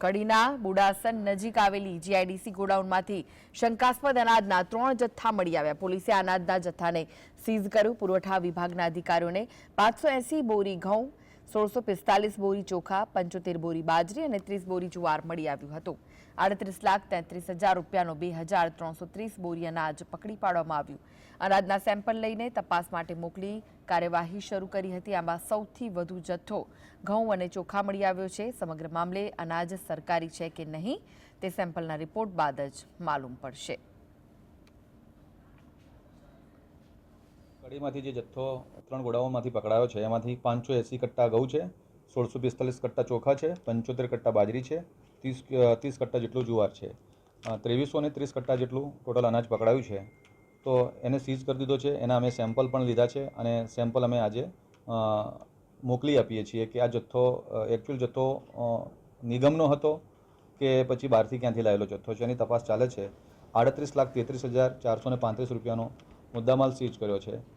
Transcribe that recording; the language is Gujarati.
કડીના બુડાસન નજીક આવેલી જીઆઈડીસી ગોડાઉનમાંથી શંકાસ્પદ અનાજના ત્રણ જથ્થા મળી આવ્યા. પોલીસે અનાજના જથ્થાને સીઝ કર્યું પુરવઠા વિભાગના અધિકારીઓને પાંચસો બોરી ઘઉં સોળસો પિસ્તાલીસ બોરી ચોખા, પંચોતેર બોરી બાજરી અને ત્રીસ બોરી જુવાર મળી આવ્યું હતું. આડત્રીસ લાખ તેત્રીસ હજાર રૂપિયાનો બે હજાર ત્રણસો ત્રીસ બોરી અનાજ પકડી પાડવામાં આવ્યું. અનાજના સેમ્પલ લઈને તપાસ માટે મોકલી કાર્યવાહી શરૂ કરી હતી. આમાં સૌથી વધુ જથ્થો, ઘઉં અને ચોખા મળી આવ્યો છે. સમગ્ર મામલે અનાજ સરકારી છે કે નહીં, તે સેમ્પલના રિપોર્ટ બાદ જ માલુમ પડશે. કડીમાંથી જે જથ્થો ત્રણ ગોડાઓમાંથી પકડાયો છે, એમાંથી પાંચસો એંસી કટ્ટા ઘઉં છે, સોળસો પિસ્તાલીસ કટ્ટા ચોખા છે, પંચોતેર કટ્ટા બાજરી છે, ત્રીસ ત્રીસ કટ્ટા જેટલું જુવાર છે. ત્રેવીસો અને ત્રીસ કટ્ટા જેટલું ટોટલ અનાજ પકડાયું છે. તો એને સીઝ કરી દીધો છે, એના અમે સેમ્પલ પણ લીધા છે અને સેમ્પલ અમે આજે મોકલી આપીએ છીએ કે આ જથ્થો એકચ્યુઅલ જથ્થો નિગમનો હતો કે પછી બહારથી ક્યાંથી લાવેલો જથ્થો છે, એની તપાસ ચાલે છે. આડત્રીસ લાખ તેત્રીસ હજાર ચારસો ને પાંત્રીસ રૂપિયાનો મુદ્દામાલ સીઝ કર્યો છે.